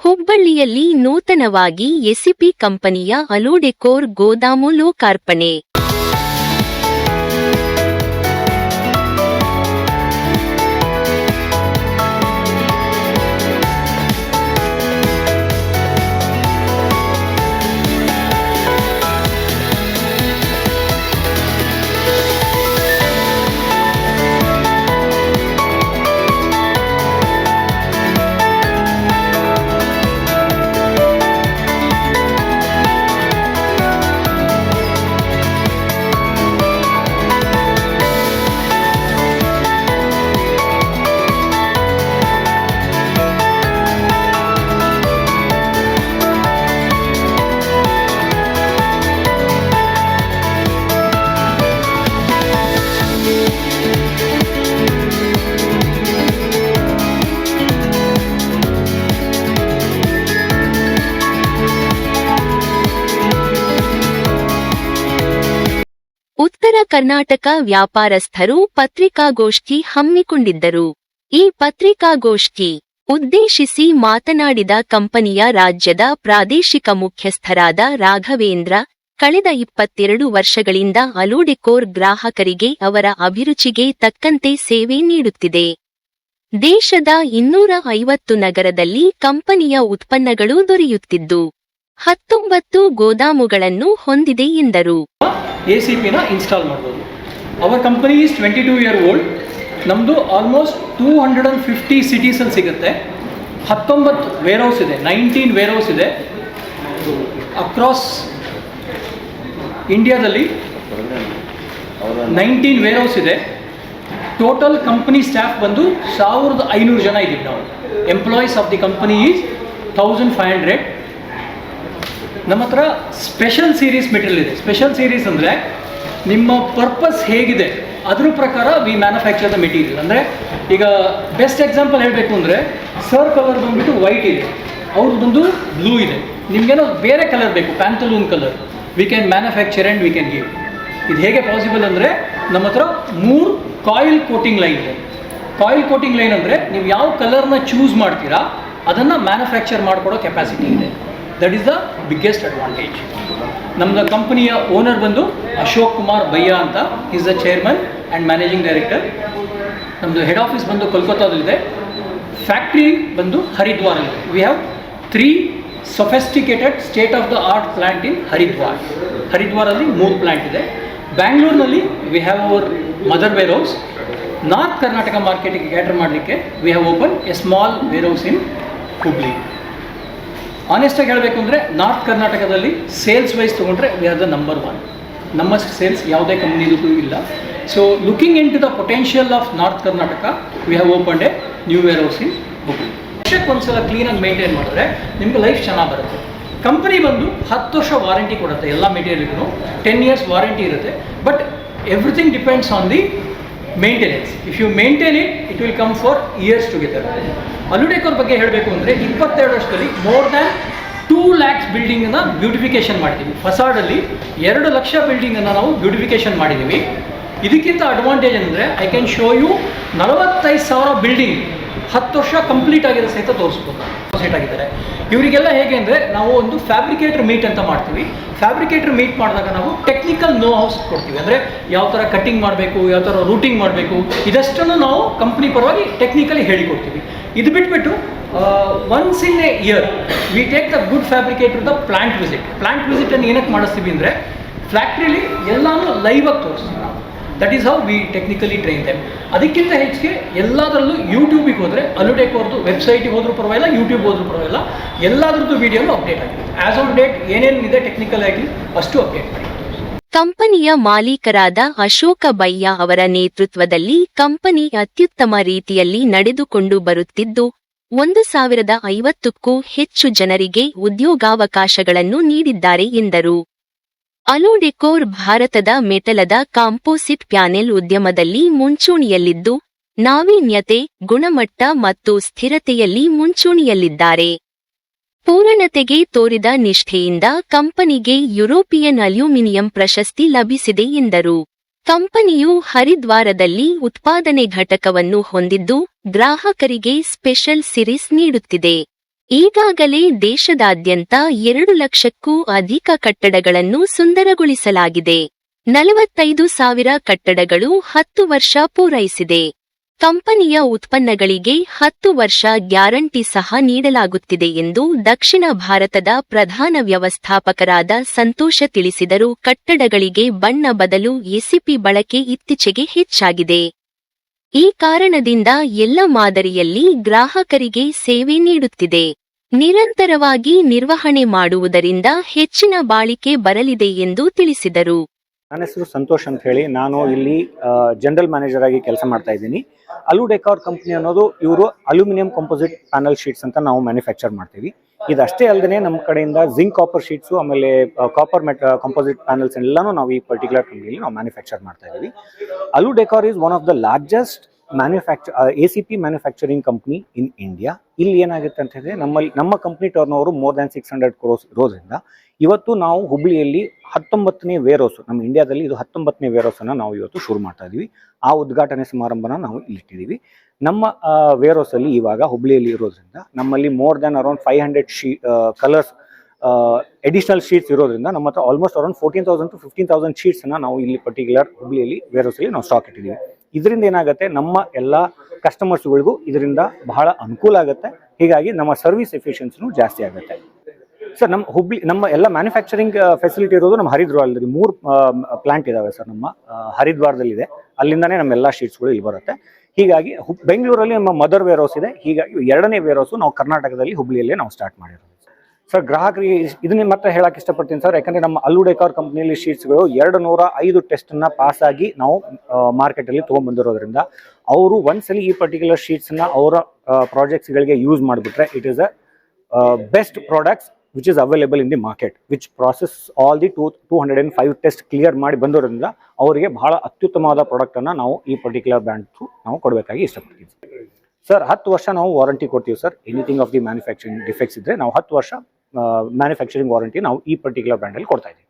ಹುಬ್ಬಳ್ಳಿಯಲ್ಲಿ ನೂತನವಾಗಿ ಎಸಿಪಿ ಕಂಪನಿಯ ಅಲೋಡೆಕೋರ್ ಗೋದಾಮು ಲೋಕಾರ್ಪಣೆ. ಕರ್ನಾಟಕ ವ್ಯಾಪಾರಸ್ಥರು ಪತ್ರಿಕಾಗೋಷ್ಠಿ ಹಮ್ಮಿಕೊಂಡಿದ್ದರು. ಈ ಪತ್ರಿಕಾಗೋಷ್ಠಿ ಉದ್ದೇಶಿಸಿ ಮಾತನಾಡಿದ ಕಂಪನಿಯ ರಾಜ್ಯದ ಪ್ರಾದೇಶಿಕ ಮುಖ್ಯಸ್ಥರಾದ ರಾಘವೇಂದ್ರ, ಕಳೆದ ಇಪ್ಪತ್ತೆರಡು ವರ್ಷಗಳಿಂದ ಅಲೋಡೆಕೋರ್ ಗ್ರಾಹಕರಿಗೆ ಅವರ ಅಭಿರುಚಿಗೆ ತಕ್ಕಂತೆ ಸೇವೆ ನೀಡುತ್ತಿದೆ. ದೇಶದ ಇನ್ನೂರ ಐವತ್ತು ನಗರದಲ್ಲಿ ಕಂಪನಿಯ ಉತ್ಪನ್ನಗಳು ದೊರೆಯುತ್ತಿದ್ದು, ಹತ್ತೊಂಬತ್ತು ಗೋದಾಮುಗಳನ್ನು ಹೊಂದಿದೆ ಎಂದರು. ಎ ಸಿ ಪಿನ ಇನ್ಸ್ಟಾಲ್ ಮಾಡ್ಬೋದು. Our company is twenty two year old ನಮ್ಮದು almost two hundred and fifty ಸಿಟೀಸಲ್ಲಿ ಸಿಗುತ್ತೆ. ಹತ್ತೊಂಬತ್ತು ವೇರ್ ಹೌಸ್ ಇದೆ ನೈನ್ಟೀನ್ ವೇರ್ ಹೌಸ್ ಇದೆ. ಅಕ್ರಾಸ್ ಇಂಡಿಯಾದಲ್ಲಿ ನೈನ್ಟೀನ್ ವೇರ್ ಹೌಸ್ ಇದೆ. ಟೋಟಲ್ ಕಂಪನಿ ಸ್ಟಾಫ್ ಬಂದು ಸಾವಿರದ ಐನೂರು ಜನ ಇದ್ದೀವಿ ನಾವು. Employees of the company is thousand five hundred ನಮ್ಮ ಹತ್ರ ಸ್ಪೆಷಲ್ ಸೀರೀಸ್ ಮೆಟೀರಿಯಲ್ ಇದೆ. ಸ್ಪೆಷಲ್ ಸೀರೀಸ್ ಅಂದರೆ ನಿಮ್ಮ ಪರ್ಪಸ್ ಹೇಗಿದೆ, ಅದ್ರ ಪ್ರಕಾರ ವಿ ಮ್ಯಾನುಫ್ಯಾಕ್ಚರ್ ದ ಮೆಟೀರಿಯಲ್ ಅಂದರೆ ಈಗ ಬೆಸ್ಟ್ ಎಕ್ಸಾಂಪಲ್ ಹೇಳಬೇಕು ಅಂದರೆ ಸರ್ ಕಲರ್ ಬಂದುಬಿಟ್ಟು ವೈಟ್ ಇದೆ. ಅವ್ರದ್ದು ಬಂದು ಬ್ಲೂ ಇದೆ. ನಿಮಗೇನೋ ಬೇರೆ ಕಲರ್ ಬೇಕು pantaloon colour we can manufacture and we can give ಇದು ಹೇಗೆ ಪಾಸಿಬಲ್ ಅಂದರೆ ನಮ್ಮ ಹತ್ರ ಮೂರು ಕಾಯಿಲ್ ಕೋಟಿಂಗ್ ಲೈನ್ ಇದೆ. ಕಾಯಿಲ್ ಕೋಟಿಂಗ್ ಲೈನ್ ಅಂದರೆ ನೀವು ಯಾವ ಕಲರ್ನ ಚೂಸ್ ಮಾಡ್ತೀರಾ, ಅದನ್ನು ಮ್ಯಾನುಫ್ಯಾಕ್ಚರ್ ಮಾಡಿಕೊಡೋ ಕೆಪಾಸಿಟಿ ಇದೆ. That is the biggest advantage ನಮ್ಮದು ಕಂಪನಿಯ ಓನರ್ ಬಂದು ಅಶೋಕ್ ಕುಮಾರ್ ಬಯ್ಯ ಅಂತ. Is the chairman and managing director ನಮ್ಮದು ಹೆಡ್ ಆಫೀಸ್ ಬಂದು ಕೋಲ್ಕತ್ತಾದಲ್ಲಿದೆ. ಫ್ಯಾಕ್ಟ್ರಿ ಬಂದು ಹರಿದ್ವಾರಲ್ಲಿ we have three sophisticated state of the art plant in Haridwar. ಹರಿದ್ವಾರಲ್ಲಿ ಮೂರು ಪ್ಲ್ಯಾಂಟ್ ಇದೆ. ಬ್ಯಾಂಗ್ಳೂರಿನಲ್ಲಿ we have our mother warehouse north Karnataka ಮಾರ್ಕೆಟಿಗೆ ಕ್ಯಾಟರ್ ಮಾಡಲಿಕ್ಕೆ we have open a small warehouse in Hubli ಆನೆಸ್ಟಾಗಿ ಹೇಳಬೇಕು ಅಂದರೆ north ಕರ್ನಾಟಕದಲ್ಲಿ ಸೇಲ್ಸ್ ವೈಸ್ ತೊಗೊಂಡ್ರೆ we are the number one ನಮ್ಮ sales ಯಾವುದೇ ಕಂಪ್ನಿಗೂ ಇಲ್ಲ. So looking into the potential of north Karnataka we have opened a new warehouse in Hubli ವರ್ಷಕ್ಕೆ ಒಂದ್ಸಲ ಕ್ಲೀನಾಗಿ ಮೇಂಟೈನ್ ಮಾಡಿದ್ರೆ ನಿಮಗೆ ಲೈಫ್ ಚೆನ್ನಾಗಿ ಬರುತ್ತೆ. ಕಂಪನಿ ಬಂದು ಹತ್ತು ವರ್ಷ ವಾರಂಟಿ ಕೊಡುತ್ತೆ, ಎಲ್ಲ ಮೆಟೀರಿಯಲ್ಗೂ ಟೆನ್ ಇಯರ್ಸ್ ವಾರಂಟಿ ಇರುತ್ತೆ. But everything depends on the maintenance if you maintain it it will come for years together Aludecor ಬಗ್ಗೆ ಹೇಳಬೇಕು ಅಂದರೆ ಇಪ್ಪತ್ತೆರಡು ವರ್ಷದಲ್ಲಿ ಮೋರ್ ದ್ಯಾನ್ ಟೂ ಲ್ಯಾಕ್ಸ್ ಬಿಲ್ಡಿಂಗನ್ನು ಬ್ಯೂಟಿಫಿಕೇಷನ್ ಮಾಡಿದ್ದೀವಿ ಫಸಾಡಲ್ಲಿ ಎರಡು ಲಕ್ಷ ಬಿಲ್ಡಿಂಗನ್ನು ನಾವು ಬ್ಯೂಟಿಫಿಕೇಷನ್ ಮಾಡಿದ್ದೀವಿ ಇದಕ್ಕಿಂತ ಅಡ್ವಾಂಟೇಜ್ ಅಂದರೆ ಐ ಕ್ಯಾನ್ ಶೋ ಯು ನಲವತ್ತೈದು ಸಾವಿರ ಬಿಲ್ಡಿಂಗ್ ಹತ್ತು ವರ್ಷ ಕಂಪ್ಲೀಟ್ ಆಗಿದೆ ಸಹಿತ ತೋರಿಸ್ಬೋದು. ಸೆಟ್ ಆಗಿದ್ದಾರೆ. ಇವರಿಗೆಲ್ಲ ಹೇಗೆ ಅಂದರೆ ನಾವು ಒಂದು ಫ್ಯಾಬ್ರಿಕೇಟರ್ ಮೀಟ್ ಅಂತ ಮಾಡ್ತೀವಿ. ಫ್ಯಾಬ್ರಿಕೇಟರ್ ಮೀಟ್ ಮಾಡಿದಾಗ ನಾವು ಟೆಕ್ನಿಕಲ್ ನೋ ಹೌಸ್ ಕೊಡ್ತೀವಿ. ಅಂದರೆ ಯಾವ ಥರ ಕಟ್ಟಿಂಗ್ ಮಾಡಬೇಕು, ಯಾವ ಥರ ರೂಟಿಂಗ್ ಮಾಡಬೇಕು, ಇದಷ್ಟನ್ನು ನಾವು ಕಂಪ್ನಿ ಪರವಾಗಿ ಟೆಕ್ನಿಕಲಿ ಹೇಳಿಕೊಡ್ತೀವಿ. ಇದು ಬಿಟ್ಬಿಟ್ಟು once in a year we take the good fabricator the plant visit plant ವಿಸಿಟನ್ನು ಏನಕ್ಕೆ ಮಾಡಿಸ್ತೀವಿ ಅಂದರೆ ಫ್ಯಾಕ್ಟ್ರಿಲಿ ಎಲ್ಲಾನು ಲೈವಾಗಿ ತೋರಿಸ್ತೀವಿ. That is how we technically train them ಅದಕ್ಕಿಂತ ಹೆಚ್ಚಿಗೆ ಎಲ್ಲದರಲ್ಲೂ ಯೂಟ್ಯೂಬಿಗೆ ಹೋದರೆ ಅಲುಟೆಕ್ ಅವ್ರದ್ದು ವೆಬ್ಸೈಟಿಗೆ ಹೋದ್ರೂ ಪರವಾಗಿಲ್ಲ ಯೂಟ್ಯೂಬ್ ಹೋದ್ರೂ ಪರವಾಗಿಲ್ಲ, ಎಲ್ಲದರದ್ದು ವೀಡಿಯೋನು ಅಪ್ಡೇಟ್ ಆಗಿದೆ. ಆ್ಯಸ್ ಆಫ್ ಡೇಟ್ ಏನೇನಿದೆ ಟೆಕ್ನಿಕಲ್ ಆಗಿ ಅಷ್ಟು ಅಪ್ಡೇಟ್ ಮಾಡಿ. ಕಂಪನಿಯ ಮಾಲೀಕರಾದ ಅಶೋಕ ಬಯ್ಯ ಅವರ ನೇತೃತ್ವದಲ್ಲಿ ಕಂಪನಿ ಅತ್ಯುತ್ತಮ ರೀತಿಯಲ್ಲಿ ನಡೆದುಕೊಂಡು ಬರುತ್ತಿದ್ದು, ಒಂದು ಸಾವಿರದ ಐವತ್ತಕ್ಕೂ ಹೆಚ್ಚು ಜನರಿಗೆ ಉದ್ಯೋಗಾವಕಾಶಗಳನ್ನು ನೀಡಿದ್ದಾರೆ ಎಂದರು. ಅಲೋಡೆಕೋರ್ ಭಾರತದ ಮೆಟಲದ ಕಾಂಪೋಸಿಟ್ ಪ್ಯಾನೆಲ್ ಉದ್ಯಮದಲ್ಲಿ ಮುಂಚೂಣಿಯಲ್ಲಿದ್ದು, ನಾವೀನ್ಯತೆ, ಗುಣಮಟ್ಟ ಮತ್ತು ಸ್ಥಿರತೆಯಲ್ಲಿ ಮುಂಚೂಣಿಯಲ್ಲಿದ್ದಾರೆ. ಪೂರ್ಣತೆಗೆ ತೋರಿದ ನಿಷ್ಠೆಯಿಂದ ಕಂಪನಿಗೆ ಯುರೋಪಿಯನ್ ಅಲ್ಯೂಮಿನಿಯಂ ಪ್ರಶಸ್ತಿ ಲಭಿಸಿದೆ ಎಂದರು. ಕಂಪನಿಯು ಹರಿದ್ವಾರದಲ್ಲಿ ಉತ್ಪಾದನೆ ಘಟಕವನ್ನು ಹೊಂದಿದ್ದು, ಗ್ರಾಹಕರಿಗೆ ಸ್ಪೆಷಲ್ ಸಿರೀಸ್ ನೀಡುತ್ತಿದೆ. ಈಗಾಗಲೇ ದೇಶದಾದ್ಯಂತ ಎರಡು ಲಕ್ಷಕ್ಕೂ ಅಧಿಕ ಕಟ್ಟಡಗಳನ್ನು ಸುಂದರಗೊಳಿಸಲಾಗಿದೆ. ನಲವತ್ತೈದು ಸಾವಿರ ಕಟ್ಟಡಗಳು ಹತ್ತು ವರ್ಷ ಪೂರೈಸಿದೆ. ಕಂಪನಿಯ ಉತ್ಪನ್ನಗಳಿಗೆ ಹತ್ತು ವರ್ಷ ಗ್ಯಾರಂಟಿ ಸಹ ನೀಡಲಾಗುತ್ತಿದೆ ಎಂದು ದಕ್ಷಿಣ ಭಾರತದ ಪ್ರಧಾನ ವ್ಯವಸ್ಥಾಪಕರಾದ ಸಂತೋಷ ತಿಳಿಸಿದರು. ಕಟ್ಟಡಗಳಿಗೆ ಬಣ್ಣ ಬದಲು ಎಸಿಪಿ ಬಳಕೆ ಇತ್ತೀಚೆಗೆ ಹೆಚ್ಚಾಗಿದೆ. ಈ ಕಾರಣದಿಂದ ಎಲ್ಲ ಮಾದರಿಯಲ್ಲಿ ಗ್ರಾಹಕರಿಗೆ ಸೇವೆ ನೀಡುತ್ತಿದೆ. ನಿರಂತರವಾಗಿ ನಿರ್ವಹಣೆ ಮಾಡುವುದರಿಂದ ಹೆಚ್ಚಿನ ಬಾಳಿಕೆ ಬರಲಿದೆ ಎಂದು ತಿಳಿಸಿದರು. ನನ್ನ ಹೆಸರು ಸಂತೋಷ್ ಅಂತ ಹೇಳಿ ನಾನು ಇಲ್ಲಿ ಜನರಲ್ ಮ್ಯಾನೇಜರ್ ಆಗಿ ಕೆಲಸ ಮಾಡ್ತಾ ಇದ್ದೀನಿ. ಅಲು ಡೆಕಾರ್ ಕಂಪ್ನಿ ಅನ್ನೋದು ಇವರು ಅಲ್ಯೂಮಿನಿಯಂ ಕಂಪೋಸಿಟ್ ಪ್ಯಾನಲ್ ಶೀಟ್ಸ್ ಅಂತ ನಾವು ಮ್ಯಾನುಫ್ಯಾಕ್ಚರ್ ಮಾಡ್ತೀವಿ. ಇದಷ್ಟೇ ಅಲ್ಲದೆ ನಮ್ಮ ಕಡೆಯಿಂದ ಜಿಂಕ್ ಕಾಪರ್ ಶೀಟ್ಸು ಆಮೇಲೆ ಕಾಪರ್ ಮೆಟ್ ಕಂಪೋಸಿಟ್ ಪ್ಯಾನಲ್ಸ್ ಎಲ್ಲನೂ ನಾವು ಈ ಪರ್ಟಿಕ್ಯುಲರ್ ಕಂಪ್ನಿಯಲ್ಲಿ ನಾವು ಮ್ಯಾನುಫ್ಯಾಕ್ಚರ್ ಮಾಡ್ತಾ ಇದ್ದೀವಿ. Aludecor is one of the largest manufacture A C P manufacturing company in India ಇಲ್ಲಿ ಏನಾಗುತ್ತೆ ಅಂತ ಹೇಳಿದ್ರೆ, ನಮ್ಮಲ್ಲಿ, ನಮ್ಮ company turn more than six hundred crores ಇರೋದ್ರಿಂದ, ಇವತ್ತು ನಾವು ಹುಬ್ಳಿಯಲ್ಲಿ ಹತ್ತೊಂಬತ್ತನೇ ವೇರೋಸ್ ನಮ್ಮ ಇಂಡಿಯಾದಲ್ಲಿ ಇದು ಹತ್ತೊಂಬತ್ತನೇ ವೇರೋಸ್ ಅನ್ನು ನಾವು ಇವತ್ತು ಶುರು ಮಾಡ್ತಾ ಇದೀವಿ. ಆ ಉದ್ಘಾಟನೆ ಸಮಾರಂಭನ ನಾವು ಇಲ್ಲಿಟ್ಟಿದ್ದೀವಿ ನಮ್ಮ ವೇರೋಸ್ ಅಲ್ಲಿ ಇವಾಗ ಹುಬ್ಳಿಯಲ್ಲಿ ಇರೋದ್ರಿಂದ, ನಮ್ಮಲ್ಲಿ more than around five hundred she colours additional sheets ಇರೋದ್ರಿಂದ ನಮ್ಮ ಹತ್ರ almost around fourteen thousand to fifteen thousand sheets ಅನ್ನ ನಾವು ಇಲ್ಲಿ ಪರ್ಟಿಕ್ಯುಲರ್ ಹುಬ್ಳಿಯಲ್ಲಿ ವೇರೋಸ್ ಅಲ್ಲಿ ನಾವು ಸ್ಟಾಕ್ ಇಟ್ಟಿದ್ದೀವಿ ಇದರಿಂದ ಏನಾಗುತ್ತೆ? ನಮ್ಮ ಎಲ್ಲ ಕಸ್ಟಮರ್ಸ್ಗಳಿಗೂ ಇದರಿಂದ ಬಹಳ ಅನುಕೂಲ ಆಗುತ್ತೆ. ಹೀಗಾಗಿ ನಮ್ಮ ಸರ್ವಿಸ್ ಎಫಿಷಿಯನ್ಸಿನೂ ಜಾಸ್ತಿ ಆಗುತ್ತೆ. ಸರ್ ನಮ್ಮ ಹುಬ್ಳಿ, ನಮ್ಮ ಎಲ್ಲ ಮ್ಯಾನುಫ್ಯಾಕ್ಚರಿಂಗ್ ಫೆಸಿಲಿಟಿ ಇರೋದು ನಮ್ಮ ಹರಿದ್ವಾರದಲ್ಲಿ. ಮೂರು ಪ್ಲಾಂಟ್ ಇದ್ದಾವೆ ಸರ್ ನಮ್ಮ ಹರಿದ್ವಾರದಲ್ಲಿ ಹರಿದ್ವಾರದಲ್ಲಿದೆ. ಅಲ್ಲಿಂದನೇ ನಮ್ಮ ಎಲ್ಲ ಶೀಟ್ಸ್ಗಳು ಇಲ್ಲಿ ಬರುತ್ತೆ. ಹೀಗಾಗಿ ಬೆಂಗಳೂರಲ್ಲಿ ನಮ್ಮ ಮದರ್ ವೇರ್ ಹೌಸ್ ಇದೆ. ಹೀಗಾಗಿ ಎರಡನೇ ವೇರ್ ಹೌಸು ನಾವು ಕರ್ನಾಟಕದಲ್ಲಿ ಹುಬ್ಳಿಯಲ್ಲೇ ನಾವು ಸ್ಟಾರ್ಟ್ ಮಾಡಿರೋದು. ಸರ್, ಗ್ರಾಹಕರಿಗೆ ಇದನ್ನ ಮಾತ್ರ ಹೇಳಕ್ ಇಷ್ಟಪಡ್ತೀನಿ ಸರ್. ಯಾಕಂದ್ರೆ ನಮ್ಮ ಅಲ್ಲು ಡೆಕಾರ್ ಶೀಟ್ಸ್ ಶೀಟ್ಸ್ಗಳು ಎರಡು ನೂರ ಐದು ಟೆಸ್ಟ್ನ ಪಾಸ್ ಆಗಿ ನಾವು ಮಾರ್ಕೆಟ್ ಅಲ್ಲಿ ತಗೊಂಡ್ಬಂದಿರೋದ್ರಿಂದ ಅವರು ಒಂದ್ಸಲಿ ಈ ಪರ್ಟಿಕ್ಯುಲರ್ ಶೀಟ್ಸ್ನ ಅವರ ಪ್ರಾಜೆಕ್ಟ್ಸ್ ಗಳಿಗೆ ಯೂಸ್ ಮಾಡಿಬಿಟ್ರೆ it is a best products which is available in the market which process all the two two hundred and five test clear ಮಾಡಿ ಬಂದಿರೋದ್ರಿಂದ ಅವರಿಗೆ ಬಹಳ ಅತ್ಯುತ್ತಮವಾದ ಪ್ರಾಡಕ್ಟ್ ಅನ್ನ ನಾವು ಈ ಪರ್ಟಿಕ್ಯುಲರ್ ಬ್ರ್ಯಾಂಡ್ ನಾವು ಕೊಡಬೇಕಾಗಿ ಇಷ್ಟಪಡ್ತೀವಿ ಸರ್. ಹತ್ತು ವರ್ಷ ನಾವು ವಾರಂಟಿ ಕೊಡ್ತೀವಿ sir. Anything of the manufacturing defects ಇದ್ರೆ ನಾವು ಹತ್ತು ವರ್ಷ ಮ್ಯಾನುಫ್ಯಾಕ್ಚರಿಂಗ್ ವಾರಂಟಿ ನಾವು ಈ ಪರ್ಟಿಕ್ಯುಲರ್ ಬ್ರ್ಯಾಂಡಲ್ಲಿ ಕೊಡ್ತಾ ಇದ್ದೀವಿ.